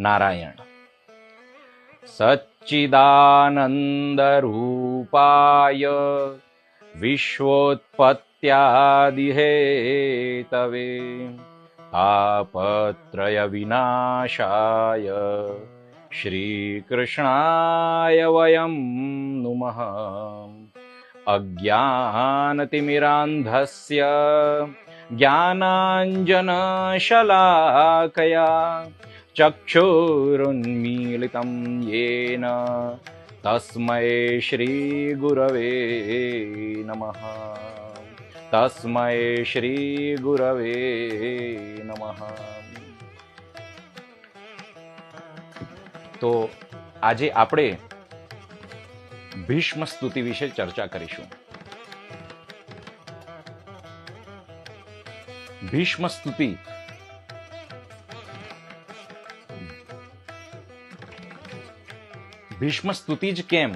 નારાયણ. સચ્ચિદાનંદરૂપાય વિશ્વોત્પત્યાદિહેતવે આપત્રય વિનાશાય શ્રીકૃષ્ણાય વયં નુમઃ. અજ્ઞાનતિમિરાંધસ્ય જ્ઞાનાંજનશલાકયા चक्षुरुन्मीलितं येन तस्मै श्रीगुरवे नमः તસ્મય શ્રી ગુરવે નમઃ તો આજે આપણે ભીષ્મ સ્તુતિ વિશે ચર્ચા કરીશું ભીષ્મ સ્તુતિ ભીષ્મ સ્તુતિ જ કેમ?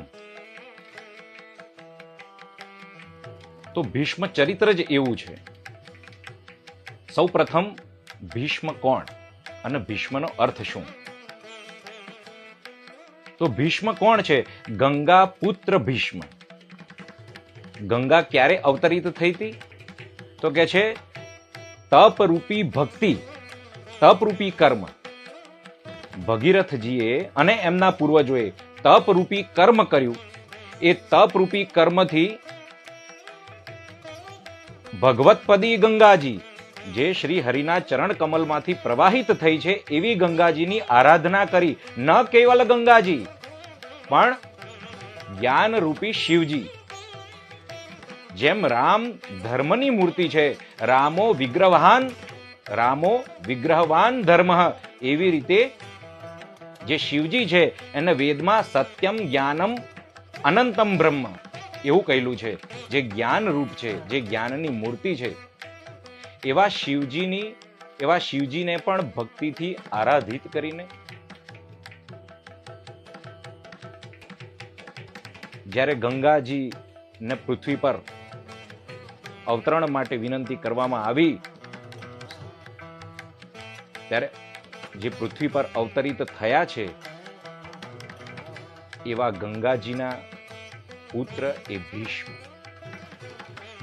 તો ભીષ્મ ચરિત્ર જ એવું છે. સૌ પ્રથમ ભીષ્મ કોણ અને ભીષ્મનો અર્થ શું? તો ભીષ્મ કોણ છે? ગંગા પુત્ર ભીષ્મ. ગંગા ક્યારે અવતરિત થઈ હતી તો કે છે, તપરૂપી ભક્તિ, તપરૂપી કર્મ. ભગીરથજીએ અને એમના પૂર્વજોએ તપરૂપી કર્મ કર્યું. એ તપરૂપી કર્મથી ભગવતપદી ગંગાજી, જે શ્રી હરિના ચરણ કમલમાંથી પ્રવાહિત થઈ છે, એવી ગંગાજીની આરાધના કરી. ન કેવલ ગંગાજી, પણ જ્ઞાન રૂપી શિવજી. જેમ રામ ધર્મની મૂર્તિ છે, રામો વિગ્રહવાન રામો વિગ્રહવાન ધર્મ, એવી રીતે જે શિવજી છે, એને વેદમાં સત્યમ જ્ઞાનમ અનંતમ બ્રહ્મ એવું કહેલું છે. જે જ્ઞાન રૂપ છે, જે જ્ઞાનની મૂર્તિ છે, એવા શિવજીની, એવા શિવજીને પણ ભક્તિથી આરાધિત કરીને જ્યારે ગંગાજી ને પૃથ્વી પર અવતરણ માટે વિનંતી કરવામાં આવી, ત્યારે જે પૃથ્વી પર અવતરિત થયા છે, એવા ગંગાજીના પુત્ર એ ભીષ્મ.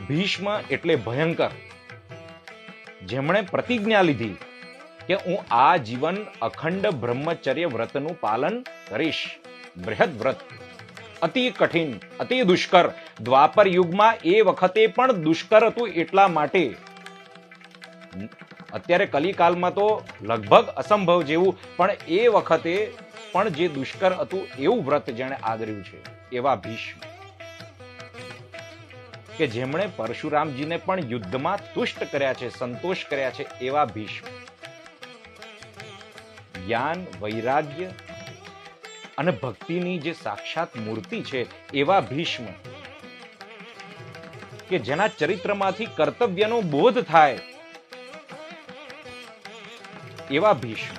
ભીષ્મ એટલે ભયંકર. જેમણે પ્રતિજ્ઞા લીધી કે હું આ જીવન અખંડ બ્રહ્મચર્ય વ્રતનું પાલન કરીશ. બૃહદ વ્રત. અતિ કઠિન, અતિ દુષ્કર. દ્વાપર યુગમાં એ વખતે પણ દુષ્કર હતું એટલા માટે. અત્યારે કલિકાલમાં તો લગભગ અસંભવ જેવું, પણ એ વખતે પણ જે દુષ્કર હતું એવું વ્રત જેણે આદર્યું છે, એવા ભીષ્મ. કે જેમણે પરશુરામજીને પણ યુદ્ધમાં તુષ્ટ કર્યા છે, સંતોષ કર્યા છે, એવા ભીષ્મ. જ્ઞાન, વૈરાગ્ય અને ભક્તિની જે સાક્ષાત મૂર્તિ છે, એવા ભીષ્મ. કે જેના ચરિત્રમાંથી કર્તવ્યનો બોધ થાય એવા ભીષ્મ.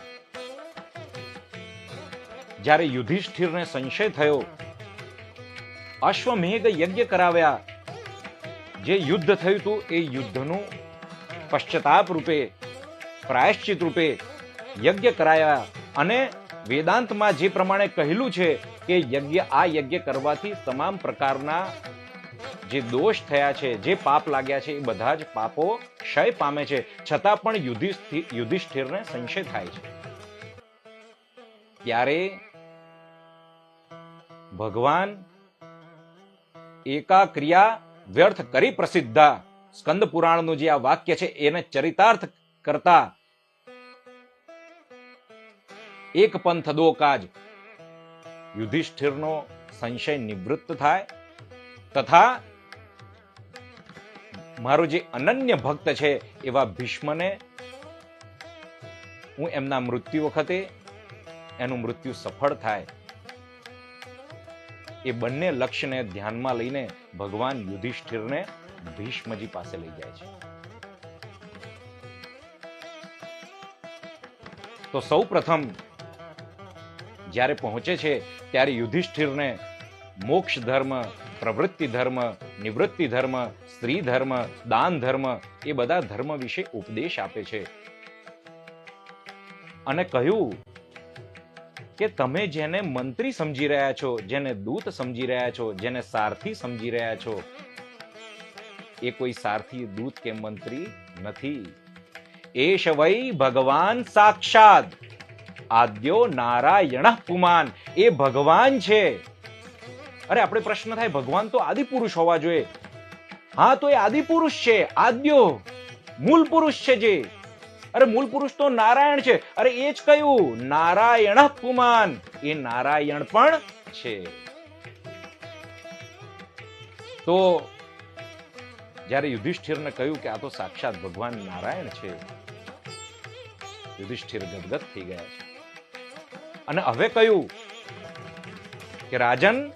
જ્યારે યુધિષ્ઠિરને સંશય થયો, અશ્વમેઘ યજ્ઞ કરાવ્યા. જે યુદ્ધ થયું હતું એ યુદ્ધનું પશ્ચાતાપ રૂપે, પ્રાયશ્ચિત રૂપે યજ્ઞ કરાયા અને વેદાંતમાં જે પ્રમાણે કહેલું છે કે યજ્ઞ આ યજ્ઞ કરવાથી તમામ પ્રકારના જે દોષ થયા છે, જે પાપ લાગ્યા છે, એ બધા જ પાપો ક્ષય પામે છે. છતાં પણ યુધિષ્ઠિર યુધિષ્ઠિરને સંશય થાય છે. ત્યારે ભગવાન એકા ક્રિયા વ્યર્થ કરી પ્રસિદ્ધા. સ્કંદ પુરાણનું જે આ વાક્ય છે, એને ચરિતાર્થ કરતા. એક પંથ દો કાજ યુધિષ્ઠિરનો સંશય નિવૃત્ત થાય. તથા મારો જે અનન્ય ભક્ત છે એવા ભીષ્મને હું એમના મૃત્યુ વખતે એનું મૃત્યુ સફળ થાય એ બંને લક્ષ્યને ધ્યાનમાં લઈને ભગવાન યુધિષ્ઠિરને ભીષ્મજી પાસે લઈ જાય છે. તો સૌ પ્રથમ જ્યારે પહોંચે છે ત્યારે યુધિષ્ઠિરને મોક્ષ ધર્મ, પ્રવૃત્તિ ધર્મ નિવૃત્તિ ધર્મ, સ્ત્રી ધર્મ, દાન ધર્મ એ બધા ધર્મ વિશે ઉપદેશ આપે છે. અને કહ્યું કે તમે જેને મંત્રી સમજી રહ્યા છો, જેને દૂત સમજી રહ્યા છો, જેને સારથી સમજી રહ્યા છો, એ કોઈ સારથી દૂત કે મંત્રી નથી. એશ વૈ ભગવાન સાક્ષાત. આદ્યો નારાયણ પુમાન. એ ભગવાન છે. અરે, આપણે પ્રશ્ન થાય, ભગવાન તો આદિ પુરુષ હોવા જોઈએ. હા, તો એ આદિ પુરુષ છે, આદ્યો. મૂળ પુરુષ છે જે. અરે, મૂળ પુરુષ તો નારાયણ છે. અરે, એ જ કયું? નારાયણ પુમાન. એ નારાયણ પણ છે. તો જ્યારે યુધિષ્ઠિરને કહ્યું કે આ તો સાક્ષાત ભગવાન નારાયણ છે, યુધિષ્ઠિર ગદગદ થઈ ગયા છે. અને હવે કહ્યું કે, રાજન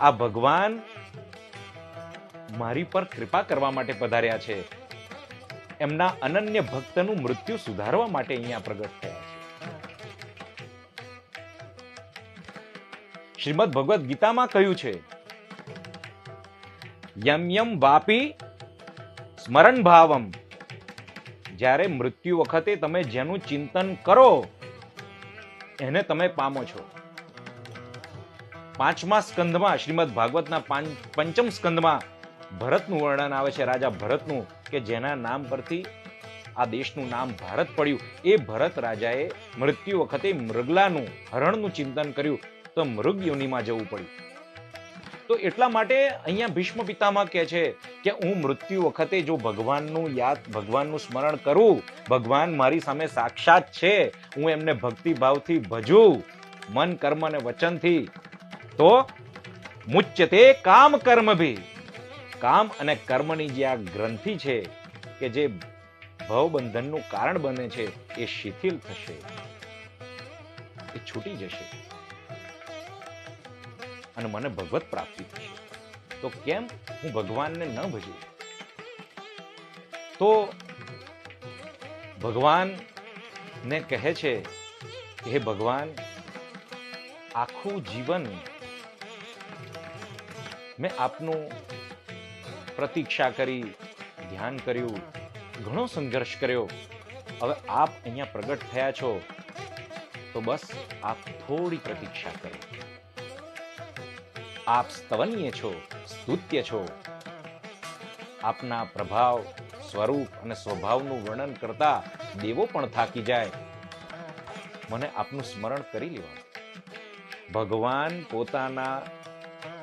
આ ભગવાન મારી પર કૃપા કરવા માટે પધાર્યા છે. એમના અનન્ય ભક્તનું મૃત્યુ સુધારવા માટે અહીંયા પ્રગટ થયા છે. શ્રીમદ ભગવદ્ ગીતામાં કહ્યું છે, યમ યમ વાપી સ્મરણ ભાવમ. જ્યારે મૃત્યુ વખતે તમે જેનું ચિંતન કરો, એને તમે પામો છો. પાંચમા સ્કંદમાં, શ્રીમદ ભાગવતના પંચમ સ્કંદમાં ભરતનું વર્ણન આવે છે. રાજા ભરતનું કે જેના નામ પરથી આ દેશનું નામ ભારત પડ્યું. એ ભરત રાજાએ મૃત્યુ વખતે મૃગલાનું હરણનું ચિંતન કર્યું તો મૃગ યોનિમાં જવું પડ્યું. તો એટલા માટે અહીંયા ભીષ્મ પિતામાં કહે છે કે હું મૃત્યુ વખતે જો ભગવાનનું યાદ, ભગવાનનું સ્મરણ કરું, ભગવાન મારી સામે સાક્ષાત છે, હું એમને ભક્તિ ભાવથી ભજું, મન કર્મ અને વચનથી તો મુચ્યતે કામ કર્મ ભી. કામ અને કર્મની જે આ ગ્રંથિ છે, કે જે ભવબંધનનું કારણ બને છે, એ શિથિલ થશે. એ છૂટી જશે. અને મને ભગવત પ્રાપ્તિ થશે. તો કેમ? હું ભગવાનને ન ભજું. તો ભગવાન ને કહે છે કે હે ભગવાન, આખું જીવન મેં આપનું પ્રતીક્ષા કરી, ધ્યાન કર્યું, ઘણો સંઘર્ષ કર્યો. હવે આપ અહીંયા પ્રગટ થયા છો, તો બસ આપ થોડી પ્રતીક્ષા કરો. આપ સ્તવનીય છો, સ્તુત્ય છો. આપના પ્રભાવ, સ્વરૂપ અને સ્વભાવનું વર્ણન કરતા દેવો પણ થાકી જાય. મને આપનું સ્મરણ કરી લેવા ભગવાન પોતાના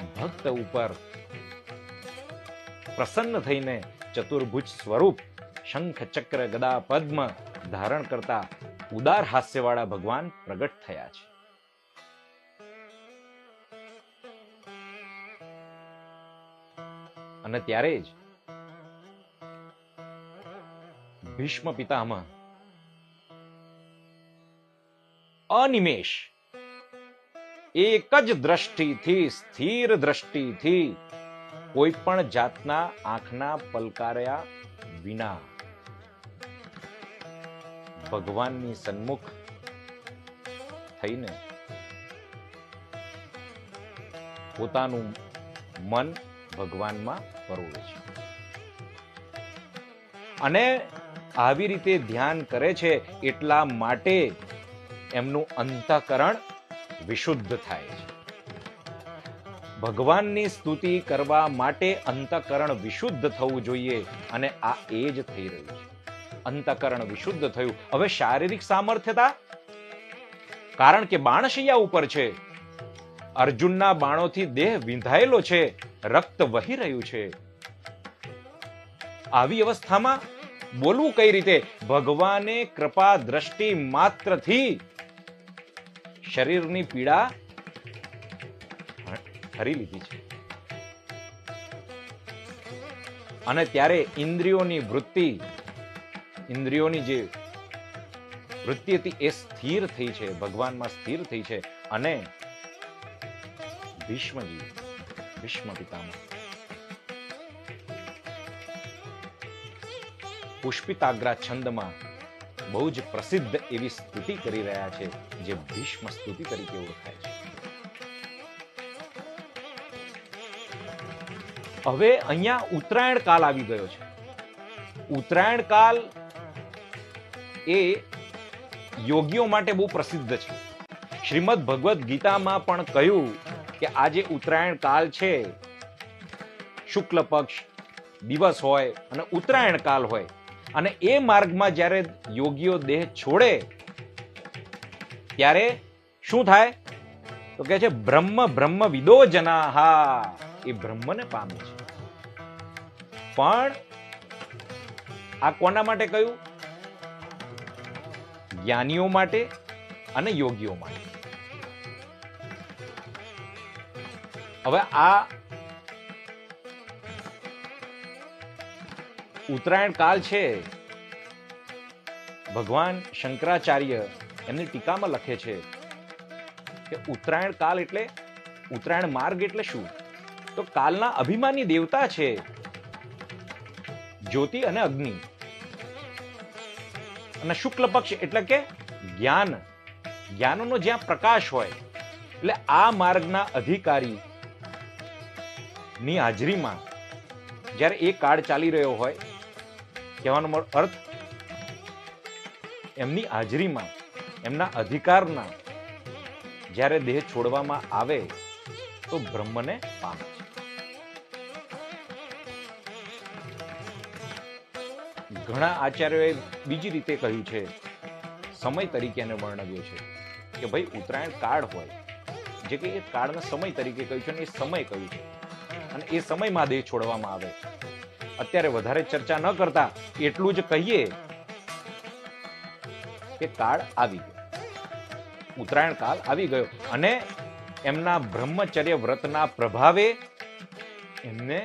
ભક્ત ઉપર પ્રસન્ન થઈને ચતુર્ભુજ સ્વરૂપ શંખ ચક્ર ગદા પદ્મ ધારણ કરતા ઉદાર હાસ્યવાળા ભગવાન પ્રગટ થયા છે. અને ત્યારે જ ભીષ્મ પિતામહ અનિમેષ એક જ દ્રષ્ટિથી, સ્થિર દ્રષ્ટિથી, કોઈ પણ જાતના આંખના પલકાર્યા વિના. ભગવાનની સન્મુખ થઈને પોતાનું મન ભગવાનમાં પરોવે છે. અને આવી રીતે ધ્યાન કરે છે એટલા માટે એમનું અંતઃકરણ વિશુદ્ધ થાય છે. ભગવાનની સ્તુતિ કરવા માટે અંતકરણ વિશુદ્ધ થવું જોઈએ અને આ એ જ થઈ રહ્યું છે. અંતકરણ વિશુદ્ધ થયું. હવે શારીરિક સામર્થ્યતા? કારણ કે બાણશૈયા ઉપર છે. અર્જુનના બાણોથી દેહ વિંધાયેલો છે. રક્ત વહી રહ્યું છે. આવી અવસ્થામાં બોલવું કઈ રીતે? ભગવાને કૃપા દ્રષ્ટિ માત્રથી શરીરની પીડા હરી લીધી છે. અને ત્યારે ઇન્દ્રિયોની વૃત્તિ, ઇન્દ્રિયોની જે વૃત્તિ હતી એ સ્થિર થઈ છે, ભગવાનમાં સ્થિર થઈ છે અને ભીષ્મજી, ભીષ્મ પિતામહ પુષ્પિતાગ્રા છંદમાં બહુ જ પ્રસિદ્ધ એવી સ્તુતિ કરી રહ્યા છે, જે ભીષ્મ સ્તુતિ તરીકે ઓળખાય છે. હવે અહીંયા ઉત્તરાયણ કાલ આવી ગયો છે. ઉત્તરાયણ કાલ એ યોગીઓ માટે બહુ પ્રસિદ્ધ છે. શ્રીમદ ભગવદ્ ગીતામાં પણ કહ્યું કે આ જે ઉત્તરાયણ કાલ છે, શુક્લ પક્ષ દિવસ હોય અને ઉત્તરાયણ કાલ હોય અને એ માર્ગમાં જ્યારે યોગીઓ દેહ છોડે, ત્યારે શું થાય? તો કે છે, બ્રહ્મ બ્રહ્મ વિદો જના હા એ બ્રહ્મને પામે છે. પણ આ કોના માટે કહ્યું? જ્ઞાનીઓ માટે અને યોગીઓ માટે. હવે આ ઉત્તરાયણ કાલ છે. ભગવાન શંકરાચાર્ય એમની ટીકામાં લખે છે કે ઉત્તરાયણ કાલ એટલે ઉત્તરાયણ માર્ગ એટલે શું? તો કાલના અભિમાની દેવતા છે જ્યોતિ અને અગ્નિ. અને શુક્લ પક્ષ એટલે કે જ્ઞાન. જ્ઞાનનો જ્યાં પ્રકાશ હોય, એટલે આ માર્ગના અધિકારી ની હાજરીમાં જ્યારે એ કાળ ચાલી રહ્યો હોય કહેવાનો અર્થ એમની હાજરીમાં, એમના અધિકારના, જ્યારે દેહ છોડવામાં આવે, તો બ્રહ્મને પામે છે. ઘણા આચાર્યોએ બીજી રીતે કહ્યું છે, સમય તરીકે એને વર્ણવ્યો છે, કે ભાઈ ઉત્તરાયણ કાળ હોય, જે કે એ કાળના સમય તરીકે કહ્યું છે અને એ સમય કહ્યું છે. અને એ સમયમાં દેહ છોડવામાં આવે અત્યારે વધારે ચર્ચા ન કરતા એટલું જ કહીએ કે કાળ આવી ગયો. ઉત્તરાયણ કાળ આવી ગયો અને એમના બ્રહ્મચર્ય વ્રતના પ્રભાવે એમને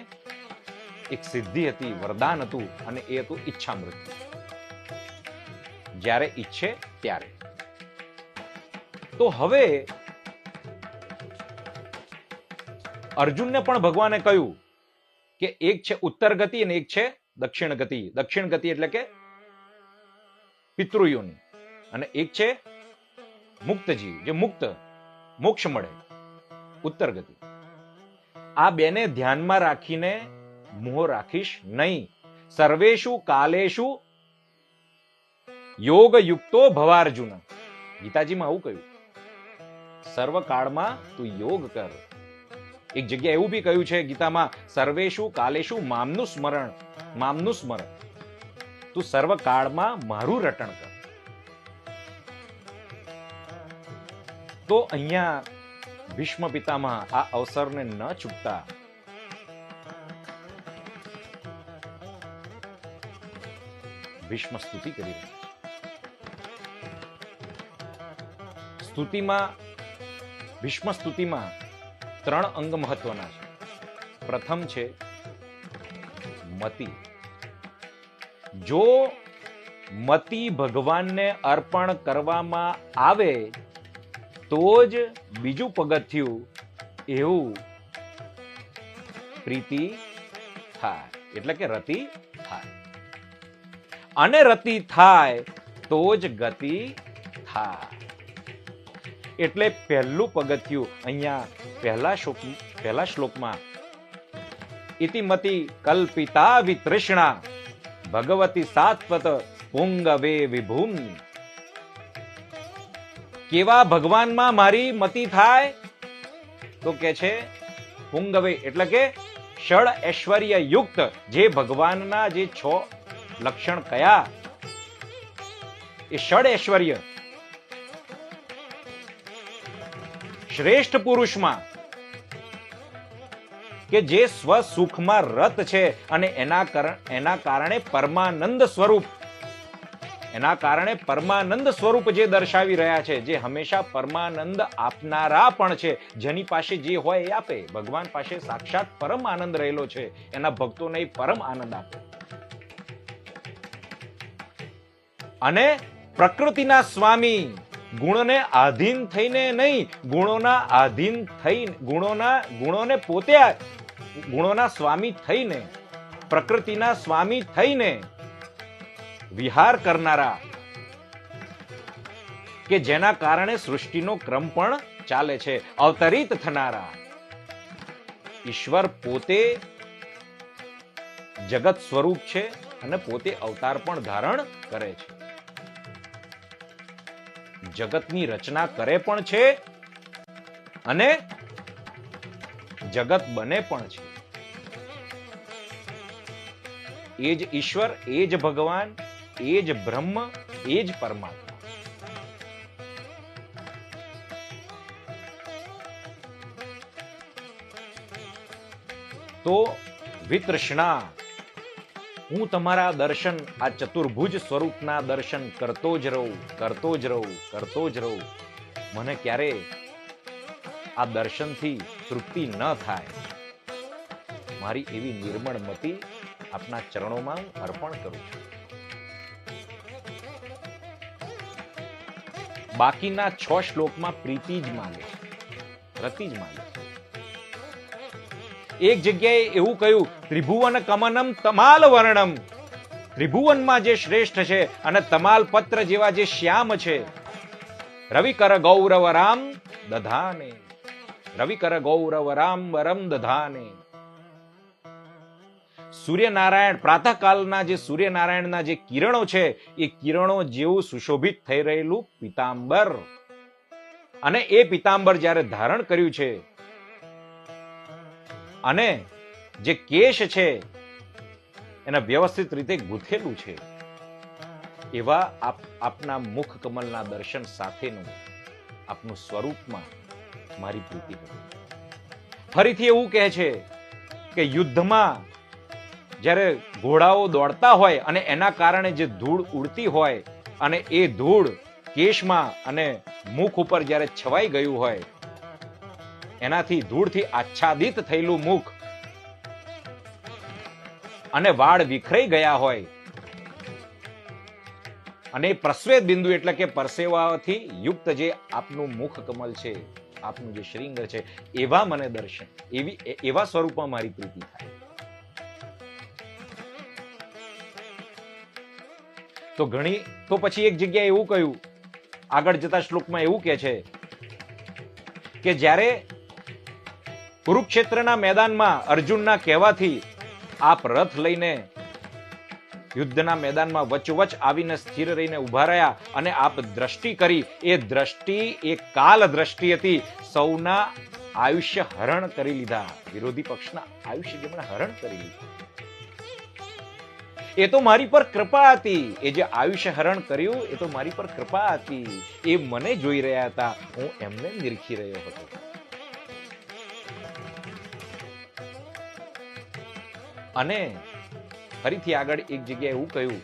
એક સિદ્ધિ હતી, વરદાન હતું અને એ હતું ઈચ્છા મૃત્યુ જ્યારે ઈચ્છે ત્યારે. તો હવે અર્જુનને પણ ભગવાને કહ્યું કે એક છે ઉત્તર ગતિ અને એક છે દક્ષિણ ગતિ. દક્ષિણ ગતિ એટલે કે પિતૃયોની. અને એક છે મુક્તજી, જે મુક્ત, મોક્ષ મળે. ઉત્તર ગતિ. આ બેને ધ્યાનમાં રાખીને મોહ રાખીશ નહીં. સર્વેશુ કાલેશુ યોગ યુક્તો ભવાર્જુન. ગીતાજીમાં આવું કહ્યું. સર્વ કાળમાં તું યોગ કર. એક જગ્યાએ એવું બી કહ્યું છે ગીતામાં, સર્વેશુ કાલેશુ મામનું સ્મરણ. મામનું સ્મરણ. તું સર્વ કાળમાં મારું રટણ કર. તો અહીંયા ભીષ્મ પિતામાં આ અવસરને ન ચૂકતા ભીષ્મ સ્તુતિ કરી સ્તુતિમાં, ભીષ્મ સ્તુતિમાં ત્રણ અંગ મહત્વના છે. પ્રથમ છે મતિ. જો મતિ ભગવાનને અર્પણ કરવામાં આવે, તો જ બીજું પગથિયું એવું પ્રીતિ થાય. એટલે કે રતિ થાય. અને રતિ થાય, તો જ ગતિ થાય. એટલે પહેલું પગથિયું અહીંયા પહેલા શ્લોક પહેલા શ્લોકમાં. ઇતિમતિ કલ્પિતા વિતૃષ્ણા, ભગવતી સાત્વત પુંગવે વિભૂમ. કેવા ભગવાનમાં મારી મતિ થાય? તો કે છે, પુંગવે એટલે કે ષડ ઐશ્વર્ય યુક્ત, જે ભગવાનના જે છ લક્ષણ કયા? એ ષડ ઐશ્વર્ય શ્રેષ્ઠ પુરુષમાં કે જે સ્વ સુખમાં રત છે અને એના એના કારણે પરમાનંદ સ્વરૂપ. એના કારણે પરમાનંદ સ્વરૂપ જે દર્શાવી રહ્યા છે, જે હંમેશા પરમાનંદ આપનારા પણ છે. જેની પાસે જે હોય એ આપે. ભગવાન પાસે સાક્ષાત પરમ આનંદ રહેલો છે. એના ભક્તોને પરમ આનંદ આપે. અને પ્રકૃતિના સ્વામી ગુણને આધીન થઈને નહીં, ગુણોના આધીન થઈ, ગુણોના, ગુણોને પોતે ગુણોના સ્વામી થઈને, પ્રકૃતિના સ્વામી થઈને વિહાર કરનારા કે જેના કારણે સૃષ્ટિનો ક્રમ પણ ચાલે છે, અવતરિત થનારા. ઈશ્વર પોતે જગત સ્વરૂપ છે અને પોતે અવતાર પણ ધારણ કરે છે. જગતની રચના કરે પણ છે અને જગત બને પણ છે. એ જ ઈશ્વર, એ જ ભગવાન, એ જ બ્રહ્મ, એ જ પરમાત્મા. તો વિતૃષ્ણા. હું તમારા દર્શન, આ ચતુર્ભુજ સ્વરૂપના દર્શન કરતો જ રહું, કરતો જ રહું, કરતો જ રહું. મને ક્યારે આ દર્શનથી તૃપ્તિ ન થાય. મારી એવી નિર્મળ મતિ આપના ચરણોમાં અર્પણ કરું છું. બાકીના છ શ્લોકમાં પ્રીતિ જ માંગે છે. રતિ જ માંગે એક જગ્યાએ એવું કહ્યું, ત્રિભુવન કમનમ તમાલ વર્ણમ. ત્રિભુવનમાં જે શ્રેષ્ઠ છે અને તમાલ પત્ર જેવા જે શ્યામ છે, રવિકર ગૌરવ રામ દધાને. રવિકર ગૌરવ રામ વરમ દધાને. સૂર્યનારાયણ પ્રાતઃકાલના જે સૂર્યનારાયણના જે કિરણો છે, એ કિરણો જેવું સુશોભિત થઈ રહેલું પિતાંબર. અને એ પિતાંબર જ્યારે ધારણ કર્યું છે અને જે કેશ છે, એના વ્યવસ્થિત રીતે ગૂંથેલું છે. એવા આપ, આપના મુખ કમલના દર્શન સાથેનું આપનું સ્વરૂપમાં મારી પ્રીતિ ફરીથી એવું કહે છે કે યુદ્ધમાં જ્યારે ઘોડાઓ દોડતા હોય અને એના કારણે જે ધૂળ ઉડતી હોય અને એ ધૂળ કેશમાં અને મુખ ઉપર જ્યારે છવાઈ ગયું હોય એનાથી ધૂળથી આચ્છાદિત થયેલું મુખ. અને વાળ વિખરાઈ ગયા હોય. અને પ્રસ્વેદ બિંદુ એટલે કે પરસેવાથી યુક્ત જે આપનું મુખ કમલ છે, આપનું જે શ્રીંગ છે, એવા મને દર્શન, એવી એવા સ્વરૂપમાં મારી પ્રીતિ થાય. તો ઘણી, તો પછી એક જગ્યાએ એવું કહ્યું, આગળ જતા શ્લોકમાં એવું કે છે કે જ્યારે કુરુક્ષેત્રના મેદાનમાં અર્જુનના કહેવાથી આપ રથ લઈને યુદ્ધના મેદાનમાં વચવચ આવીને સ્થિર રહીને ઊભા રહ્યા અને આપ દ્રષ્ટિ કરી. એ દ્રષ્ટિ, એ કાલ દ્રષ્ટિ હતી. સૌના આયુષ્ય હરણ કરી લીધા. વિરોધી પક્ષના આયુષ્ય જેમણે હરણ કરી લીધું. એ તો મારી પર કૃપા હતી. એ જે આયુષ્ય હરણ કર્યું, એ તો મારી પર કૃપા હતી. એ મને જોઈ રહ્યા હતા. હું એમને નિરખી રહ્યો હતો. અને ફરીથી આગળ એક જગ્યાએ એવું કહ્યું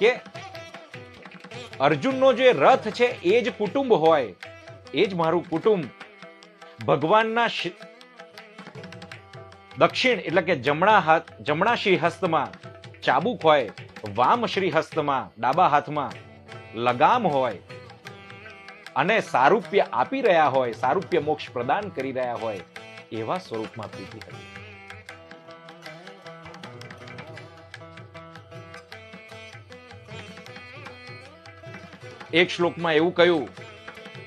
કે અર્જુનનો જે રથ છે એ જ કુટુંબ હોય, એ જ મારું કુટુંબ. ભગવાનના દક્ષિણ એટલે કે જમણા હાથ, જમણા શ્રી હસ્તમાં ચાબુક હોય, વામ શ્રી હસ્તમાં ડાબા હાથમાં લગામ હોય અને સારૂપ્ય આપી રહ્યા હોય, સારૂપ્ય મોક્ષ પ્રદાન કરી રહ્યા હોય. એવા સ્વરૂપમાં પીધી હતી. એક શ્લોકમાં એવું કહ્યું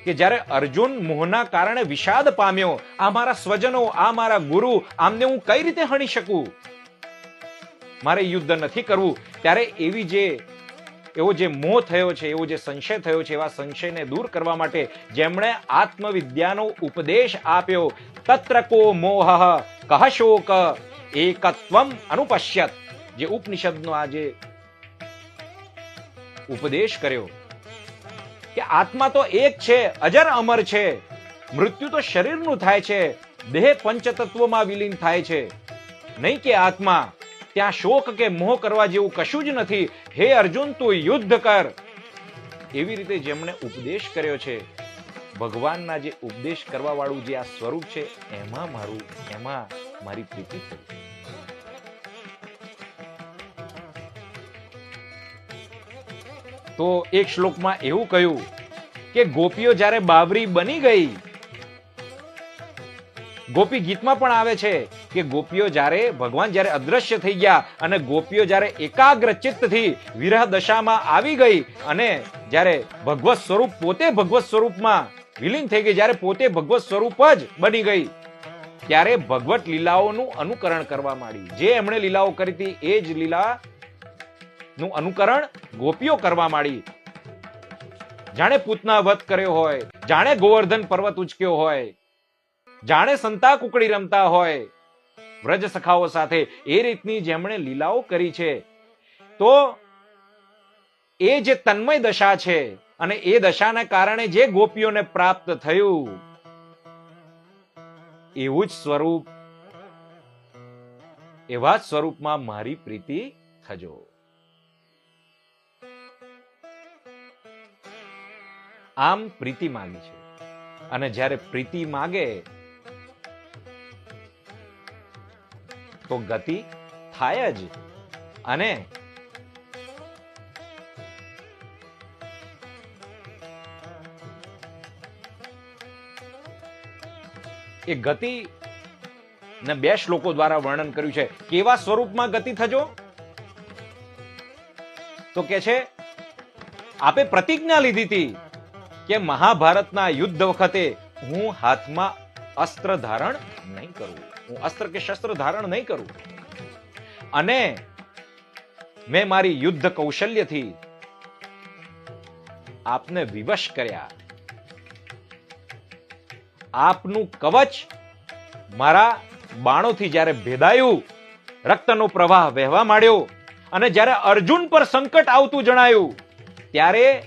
કે જ્યારે અર્જુન મોહના કારણે વિષાદ પામ્યો, આ મારા સ્વજનો, આ મારા ગુરુ, આમને હું કઈ રીતે હણી શકું? મારે યુદ્ધ નથી કરવું. ત્યારે એવી જે, એવો જે મોહ થયો છે, એવો જે સંશય થયો છે, એવા સંશયને દૂર કરવા માટે જેમણે આત્મવિદ્યાનો ઉપદેશ આપ્યો તત્ર કો મોહ કહ શોક એકત્વમ અનુપશ્યત જે ઉપનિષદનો આ જે ઉપદેશ કર્યો કે આત્મા તો એક છે અજર અમર છે મૃત્યુ તો શરીરનું થાય છે દેહ પંચતત્વમાં વિલીન થાય છે નહીં કે આત્મા ત્યાં શોક કે મોહ કરવા જેવું કશું જ નથી હે અર્જુન તું યુદ્ધ કર એવી રીતે જેમણે ઉપદેશ કર્યો છે ભગવાનના જે ઉપદેશ કરવા વાળું જે આ સ્વરૂપ છે, એમાં મારું, એમાં મારી પ્રીતિ થઈ તો એક શ્લોકમાં એવું કહ્યું કે, ગોપીઓ જ્યારે બાબરી બની ગઈ, ગોપી ગીતમાં પણ આવે છે કે, ગોપીઓ જ્યારે, ભગવાન જ્યારે અદ્રશ્ય થઈ ગયા અને ગોપીઓ જ્યારે એકાગ્ર ચિત્તથી વિરહ દશામાં આવી ગઈ અને જ્યારે ભગવત સ્વરૂપ, પોતે ભગવત સ્વરૂપમાં વિલીન થઈ ગઈ જ્યારે પોતે ભગવત સ્વરૂપ જ બની ગઈ. ત્યારે ભગવત લીલાઓનું અનુકરણ કરવા માંડી. જે એમણે લીલાઓ કરી હતી, એ જ લીલા નું અનુકરણ ગોપીઓ કરવા માંડી. જાણે પૂતના વધ કર્યો હોય, જાણે ગોવર્ધન પર્વત ઉચક્યો હોય, જાણે સંતા કુકડી રમતા હોય, વ્રજ સખાઓ સાથે એ રીતની જેમણે લીલાઓ કરી છે. તો એ જે તન્મય દશા છે અને એ દશાના કારણે જે ગોપીઓને પ્રાપ્ત થયું, એવું જ સ્વરૂપ, એવા જ સ્વરૂપમાં મારી પ્રીતિ થજો. આમ પ્રીતિ માગી છે. અને જ્યારે પ્રીતિ માગે, તો ગતિ થાય જ. અને એ ગતિ ને બે શ્લોકો દ્વારા વર્ણન કર્યું છે. કેવા સ્વરૂપમાં ગતિ થજો? તો કે છે, આપે પ્રતિજ્ઞા લીધી હતી કે મહાભારતના યુદ્ધ વખતે હું હાથમાં અસ્ત્ર ધારણ નહીં કરું. હું અસ્ત્ર કે શસ્ત્ર ધારણ નહીં કરું. અને મેં મારી યુદ્ધ કૌશલ્યથી આપને વિવશ કર્યા. આપનું કવચ મારા બાણોથી જ્યારે ભેદાયું, રક્તનો પ્રવાહ વહેવા માંડ્યો અને જ્યારે અર્જુન પર સંકટ આવતું જણાયું, ત્યારે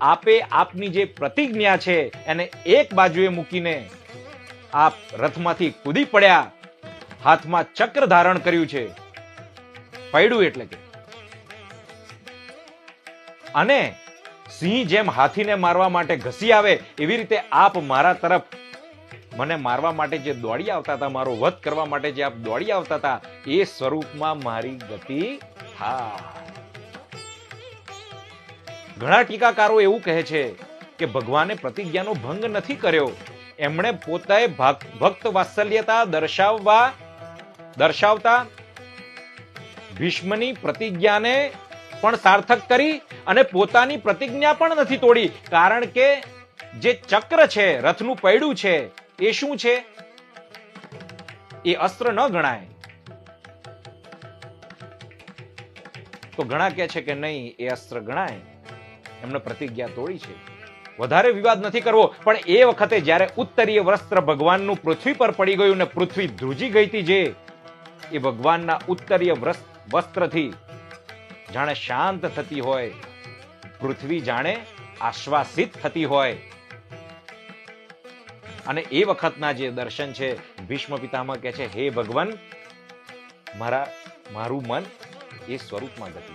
આપે આપની જે પ્રતિજ્ઞા છે એને એક બાજુએ મૂકીને આપ રથમાંથી કૂદી પડ્યા, હાથમાં ચક્ર ધારણ કર્યું છે. પૈડું એટલે કે. અને સિંહ જેમ હાથીને મારવા માટે ઘસી આવે, એવી રીતે આપ મારા તરફ મને મારવા માટે જે દોડી આવતા હતા, મારો વધ કરવા માટે જે આપ દોડી આવતા હતા, એ સ્વરૂપમાં મારી ગતિ થાય ઘણા ટીકાકારો એવું કહે છે કે ભગવાને પ્રતિજ્ઞાનો ભંગ નથી કર્યો. એમણે પોતાએ ભક્ત વાત્સલ્યતા દર્શાવવા, દર્શાવતા ભીષ્મની પ્રતિજ્ઞાને પણ સાર્થક કરી અને પોતાની પ્રતિજ્ઞા પણ નથી તોડી. કારણ કે જે ચક્ર છે, રથનું પૈડું છે એ શું છે? એ અસ્ત્ર ન ગણાય. તો ઘણા કહે છે કે નહીં, એ અસ્ત્ર ગણાય. એમણે પ્રતિજ્ઞા તોડી છે. વધારે વિવાદ નથી કરવો, પણ એ વખતે જ્યારે ઉત્તરીય વસ્ત્ર ભગવાનનું પૃથ્વી પર પડી ગયું ને પૃથ્વી ધ્રુજી ગઈ હતી જે, એ ભગવાનના ઉત્તરીય વસ્ત્રથી જાણે શાંત થતી હોય. પૃથ્વી જાણે આશ્વાસિત થતી હોય. અને એ વખતના જે દર્શન છે, ભીષ્મ પિતામહ કહે છે, હે ભગવાન, મારા, મારું મન એ સ્વરૂપમાં ગતિ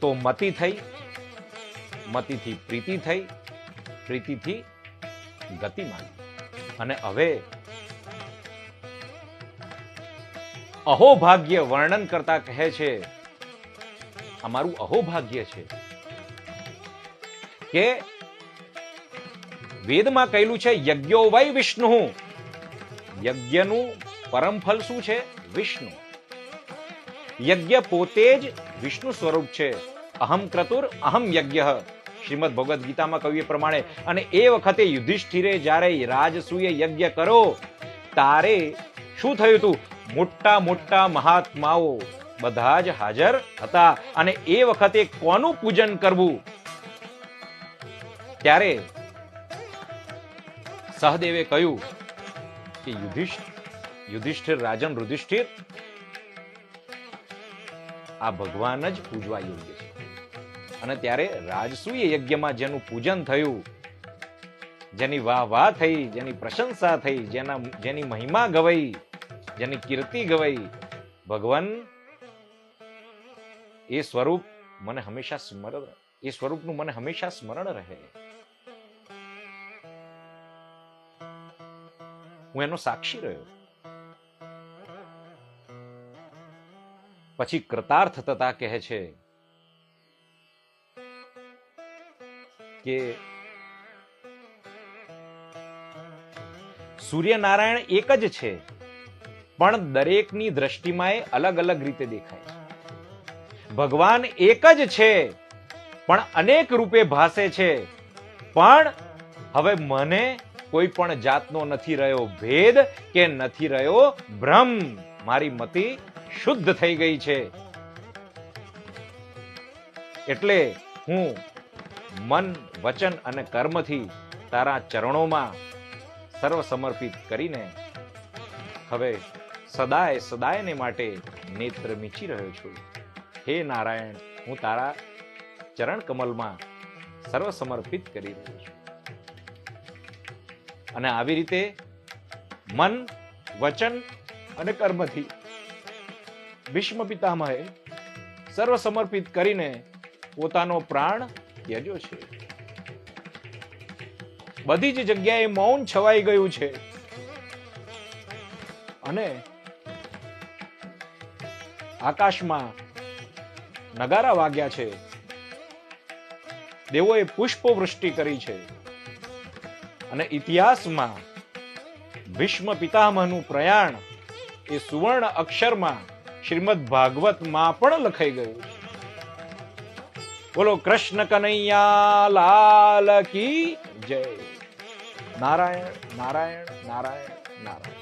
તો મતિ થઈ, મતિથી પ્રીતિ થઈ, પ્રીતિથી ગતિ માંડી અને હવે અહોભાગ્ય વર્ણન કરતા કહે છે, અમારું અહોભાગ્ય છે. કે વેદમાં કહેલું છે, યજ્ઞો વય વિષ્ણુ. યજ્ઞનું પરમ ફલ શું છે? વિષ્ણુ. યજ્ઞ પોતે જ વિષ્ણુ સ્વરૂપ છે. અહમ ક્રતુર અહમ યજ્ઞ. શ્રીમદ ભગવદ્ ગીતામાં કહ્યું પ્રમાણે, અને એ વખતે યુધિષ્ઠિરે જ્યારે રાજસૂય યજ્ઞ કરો તારે શું થયું હતું મોટા મોટા મહાત્માઓ બધા જ હાજર હતા અને એ વખતે કોનું પૂજન કરવું? ત્યારે સહદેવે કહ્યું કે યુધિષ્ઠ, યુધિષ્ઠિર રાજન રુધિષ્ઠિર, આ ભગવાન જ પૂજવા યોગ્ય છે. અને ત્યારે રાજસૂય યજ્ઞમાં જેનું પૂજન થયું, જેની વાહ વાહ થઈ, જેની પ્રશંસા થઈ, જેના, જેની મહિમા ગવાઈ જેની કીર્તિ ગવાઈ. ભગવાન, એ સ્વરૂપ મને હંમેશા સ્મરણ, એ સ્વરૂપનું મને હંમેશા સ્મરણ રહે. હું એનો સાક્ષી રહ્યો. પછી કૃતાર્થ થતા કહે છે કે સૂર્યનારાયણ એક જ છે. પણ દરેકની દ્રષ્ટિમાં એ અલગ અલગ રીતે દેખાય છે. ભગવાન એક જ છે, પણ અનેક રૂપે ભાસે છે. પણ હવે મને કોઈ પણ જાતનો નથી રહ્યો ભેદ કે નથી રહ્યો ભ્રમ. મારી મતિ શુદ્ધ થઈ ગઈ છે. એટલે હું મન, વચન અને કર્મથી તારા ચરણોમાં સર્વ સમર્પિત કરીને હવે સદાય સદાયને માટે નેત્ર મીચી રહ્યો છું. હે નારાયણ, હું તારા ચરણ કમલમાં સર્વ સમર્પિત કરી રહ્યો છું. અને આવી રીતે મન, વચન અને કર્મથી ભીષ્મ પિતામહે સર્વ સમર્પિત કરીને પોતાનો પ્રાણ ત્યજ્યો છે. બધી જ જગ્યાએ મૌન છવાઈ ગયું છે. અને આકાશમાં નગારા વાગ્યા છે. દેવોએ પુષ્પો વૃષ્ટિ કરી છે. અને ઇતિહાસમાં ભીષ્મ પિતામહનું પ્રયાણ એ સુવર્ણ અક્ષરમાં શ્રીમદ ભાગવતમાં પણ લખાઈ ગયું છે. બોલો, કૃષ્ણ કનૈયા, લાલ કી જય. નારાયણ નારાયણ નારાયણ નારાયણ.